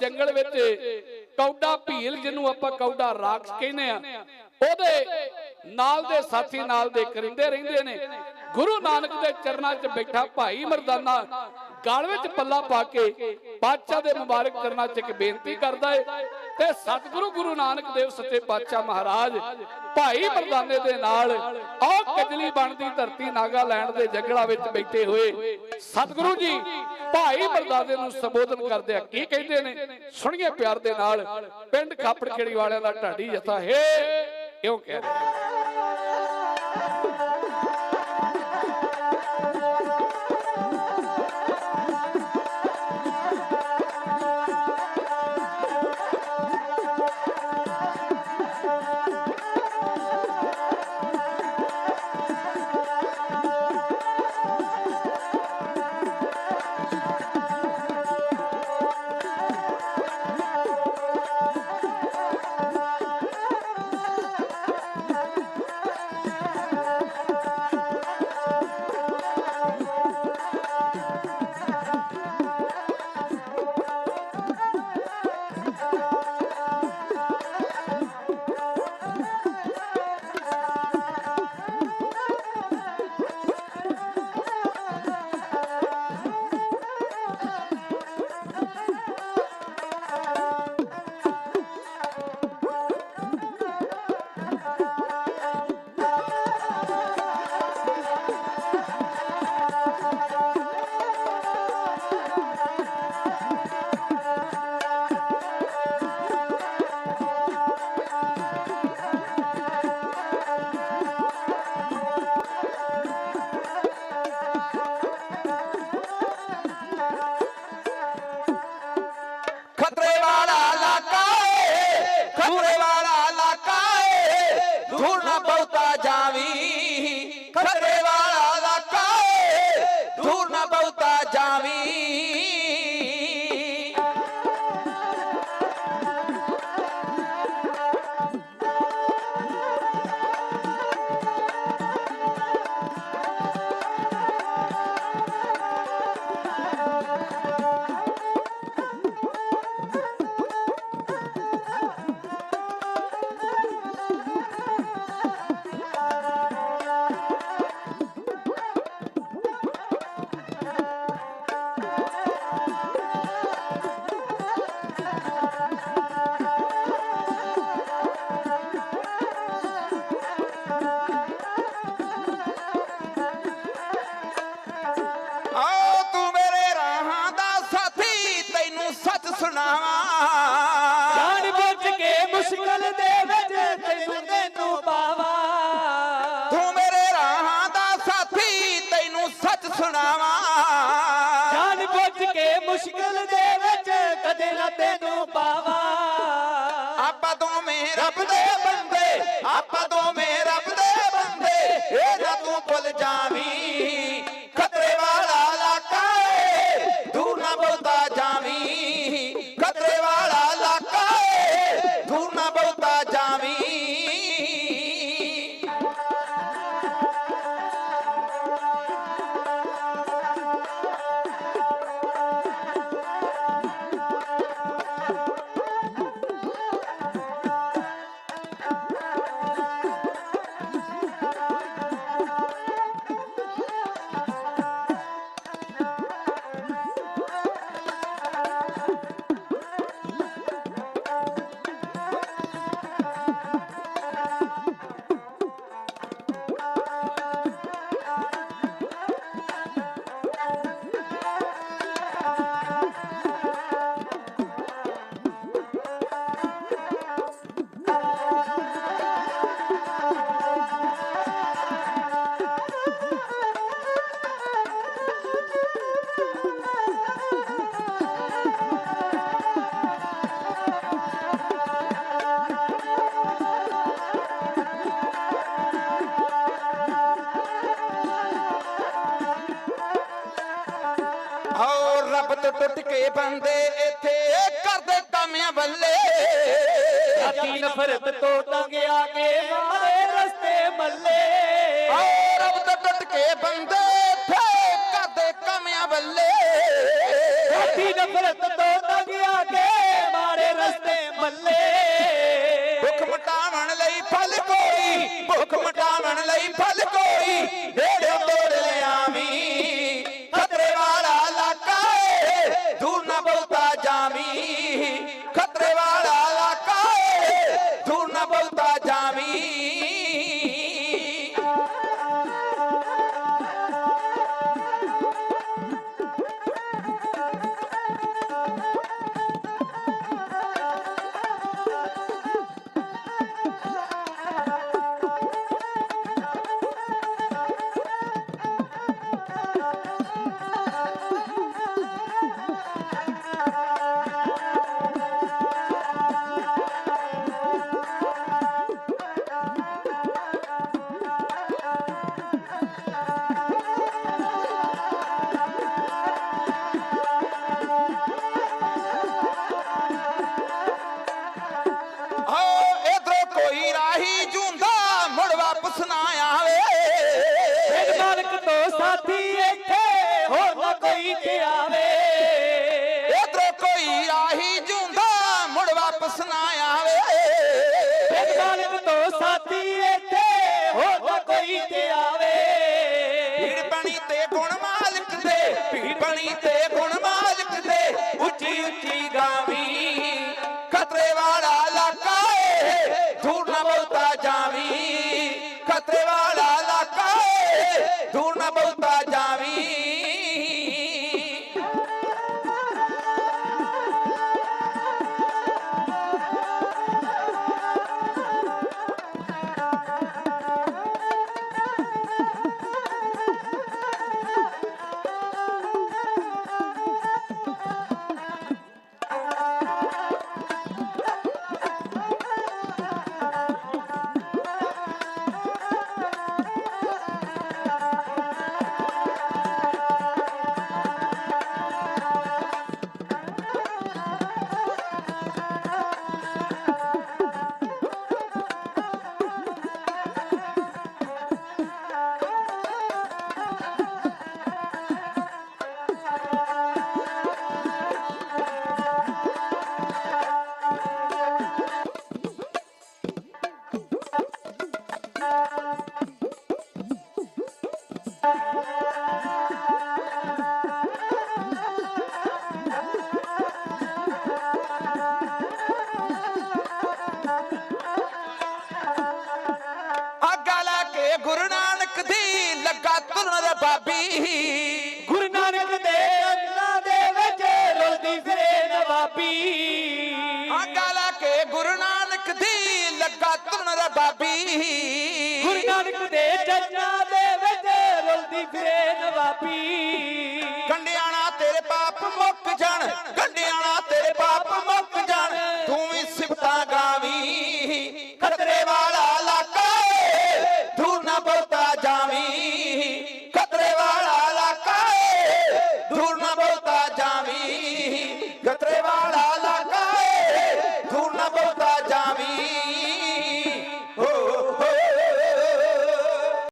ਜੰਗਲ ਵਿੱਚ ਕੌਡਾ ਭੀਲ ਜਿਹਨੂੰ ਆਪਾਂ ਕੌਡਾ ਰਾਖਸ਼ ਕਹਿੰਦੇ ਆ, ਉਹਦੇ ਨਾਲ ਦੇ ਸਾਥੀ ਨਾਲ ਦੇ ਕਰਿੰਦੇ ਰਹਿੰਦੇ ਨੇ। ਗੁਰੂ ਨਾਨਕ ਦੇ ਚਰਨਾਂ 'ਚ ਬੈਠਾ ਭਾਈ ਮਰਦਾਨਾ ਗਲ ਵਿੱਚ ਪੱਲਾ ਪਾ ਕੇ ਬਾਦਸ਼ਾਹ ਦੇ ਮੁਬਾਰਕ ਚਰਨਾਂ 'ਚ ਇੱਕ ਬੇਨਤੀ ਕਰਦਾ ਏ। ਤੇ ਸਤਿਗੁਰੂ ਗੁਰੂ ਨਾਨਕ ਦੇਵ ਸੱਚੇ ਪਾਤਸ਼ਾਹ ਮਹਾਰਾਜ, ਭਾਈ ਮਰਦਾਨੇ ਦੇ ਨਾਲ ਆਹ ਕਜਲੀ ਬਣਦੀ ਧਰਤੀ ਨਾਗਾਲੈਂਡ ਦੇ ਜੰਗਲਾਂ ਵਿੱਚ ਬੈਠੇ ਹੋਏ ਸਤਿਗੁਰੂ ਜੀ, ਭਾਈ ਮਰਦਾਨੇ ਨੂੰ ਸੰਬੋਧਨ ਕਰਦੇ ਆ। ਕੀ ਕਹਿੰਦੇ ਨੇ? ਸੁਣੀਏ ਪਿਆਰ ਦੇ ਨਾਲ, ਪਿੰਡ ਖਾਪੜ ਖੇੜੀ ਵਾਲਿਆਂ ਦਾ ਢਾਡੀ ਜਥਾ। ਹੈ, ਕਿਉਂ ਕਹਿ ਰਿਹਾ ਸੁਣਾਵਾਂ। ਜਾਣ ਬੁੱਝ ਕੇ ਮੁਸ਼ਕਲ ਦੇ ਵਿੱਚ ਤੈਨੂੰ ਤੈਨੂੰ ਪਾਵਾ। ਤੂੰ ਮੇਰੇ ਰਾਹਾਂ ਦਾ ਸਾਥੀ ਤੈਨੂੰ ਸੱਚ ਸੁਣਾਵਾਂ। ਜਾਣ ਬੁੱਝ ਕੇ ਮੁਸ਼ਕਲ ਦੇ ਵਿੱਚ ਕਦੇ ਨਾ ਤੈਨੂੰ ਪਾਵਾ। ਆਪਾਂ ਦੋਵੇਂ ਰੱਬ ਦੇ ਬੰਦੇ ਆਪਾਂ ਟੁੱਟ ਕੇ ਬੰਦੇ ਇੱਥੇ ਕਰਦੇ ਕਾਮਿਆਂ ਬੱਲੇ। ਰਾਤੀ ਨਫ਼ਰਤ ਤੋਂ ਤੰਗ ਆ ਕੇ ਮਾਰੇ ਰਸਤੇ ਬੱਲੇ ਓ ਰੱਬ ਤੋਂ ਟੁੱਟ ਕੇ ਬੰਦੇ ਇੱਥੇ ਕਰਦੇ ਕਾਮਿਆਂ ਬੱਲੇ। ਰਾਤੀ ਨਫ਼ਰਤ ਤੋਂ ਤੰਗ ਆ ਕੇ ਮਾਰੇ ਰਸਤੇ ਬੱਲੇ ਭੁੱਖ ਮਟਾਉਣ ਲਈ ਫਲ ਕੋਈ ਭੁੱਖ ਮਟਾਉਣ ਲਈ ਫਲ ਨਵਾਬੀ ਗੁਰੂ ਨਾਨਕ ਦੇ ਰੰਗਾਂ ਦੇ ਵਿੱਚ ਰੁਲਦੀ ਫਿਰੇ ਨਵਾਬੀ। ਆਂਗਾ ਲਾ ਕੇ ਗੁਰੂ ਨਾਨਕ ਦੀ ਲੱਗਾ ਤੁਨ ਰਬਾਬੀ ਗੁਰੂ ਨਾਨਕ ਦੇ ਜੱਜਾਂ ਦੇ ਵਿੱਚ ਰੁਲਦੀ ਫਿਰੇ ਨਵਾਬੀ। ਕੰਡਿਆਣਾ ਤੇਰੇ ਪਾਪ ਮੁੱਕ ਜਾਣ